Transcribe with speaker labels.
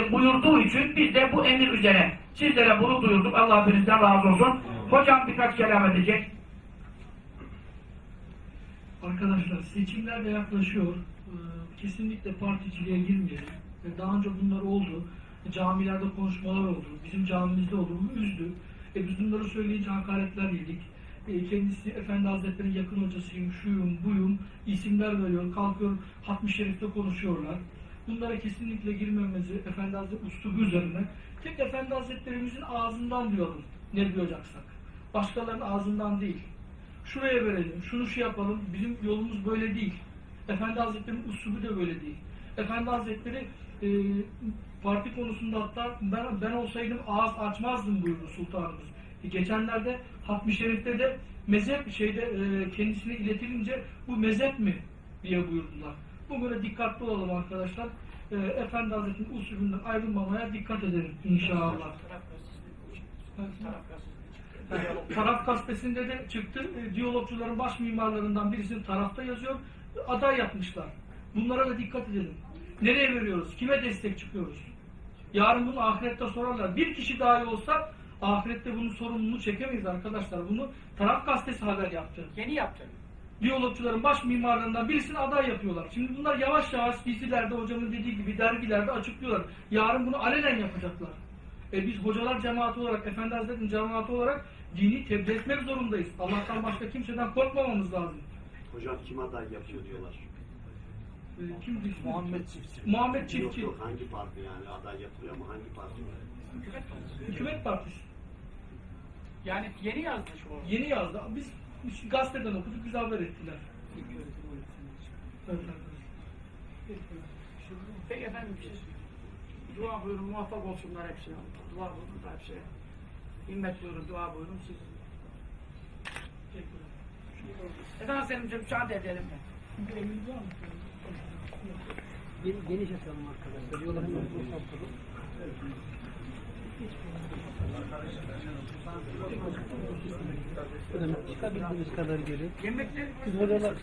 Speaker 1: e, buyurduğu için biz de bu emir üzere sizlere bunu duyurduk. Allah hepinizden razı olsun. Hocam birkaç kelam edecek.
Speaker 2: Arkadaşlar seçimler de yaklaşıyor. Ee, Kesinlikle particiliğe girmeyelim. Ve Daha önce bunlar oldu. Camilerde konuşmalar oldu. Bizim camimizde oldu. Bu üzdü. E biz bunları söyleyince hakaretler yedik. E kendisi Efendi Hazretleri'nin yakın hocasıyım, şuyum, buyum, isimler veriyor, kalkıyor, hatmi şerifte konuşuyorlar. Bunlara kesinlikle girmememizi Efendi Hazretleri uslubu üzerine tek Efendi Hazretlerimizin ağzından duyalım ne duyacaksak. Başkalarının ağzından değil şuraya verelim, şunu şey yapalım, bizim yolumuz böyle değil. Efendi Hazretleri'nin usulü de böyle değil. Efendi Hazretleri e, parti konusunda hatta ben, ben olsaydım ağız açmazdım buyurdu sultanımız. E, geçenlerde Hatmi Şerif'te de mezhep şeyde e, kendisine iletilince bu mezhep mi diye buyurdular. Bu böyle dikkatli olalım arkadaşlar. E, Efendi Hazretleri'nin usulünden ayrılmamaya dikkat edelim inşallah. Taraf gazetesinde de çıktı. E, diyalogcuların baş mimarlarından birisinin tarafta yazıyor. Aday yapmışlar. Bunlara da dikkat edelim. Nereye veriyoruz? Kime destek çıkıyoruz? Yarın bunu ahirette sorarlar. Bir kişi dahi olsa ahirette bunun sorumluluğunu çekemeyiz arkadaşlar. Bunu taraf gazetesi haber yaptı.
Speaker 3: Yeni yaptın.
Speaker 2: Diyalogcuların baş mimarlarından birisini aday yapıyorlar. Şimdi bunlar yavaş yavaş dizilerde hocamın dediği gibi dergilerde açıklıyorlar. Yarın bunu alenen yapacaklar. E biz hocalar cemaati olarak, Efendi Hazretleri'nin cemaati olarak dini tebliğ etmek zorundayız. Allah'tan başka kimseden korkmamamız lazım.
Speaker 4: Hocam kim aday yapıyor diyorlar.
Speaker 2: E, kim biz?
Speaker 5: Muhammed Çiftçi.
Speaker 2: Muhammed
Speaker 4: Yok
Speaker 2: Çiftçi.
Speaker 4: yok hangi parti yani aday yapılıyor mu hangi parti?
Speaker 3: Hükümet mi?
Speaker 2: Hükümet Partisi.
Speaker 3: Yani yeni yazdı şu an.
Speaker 2: Yeni yazdı. Biz gazeteden okuduk, bize haber ettiler. Arkadaşlar.
Speaker 3: Peki efendim siz dua buyurun muvaffak olsunlar hepsine. Dua buyurun da hepsine. Himmet buyurun, dua buyurun siz. Efendim senin müsaade edelim mi?
Speaker 5: Geniş açalım arkadaşlar. Yolu Çıkabildiğimiz kadar gelin. Siz hocalar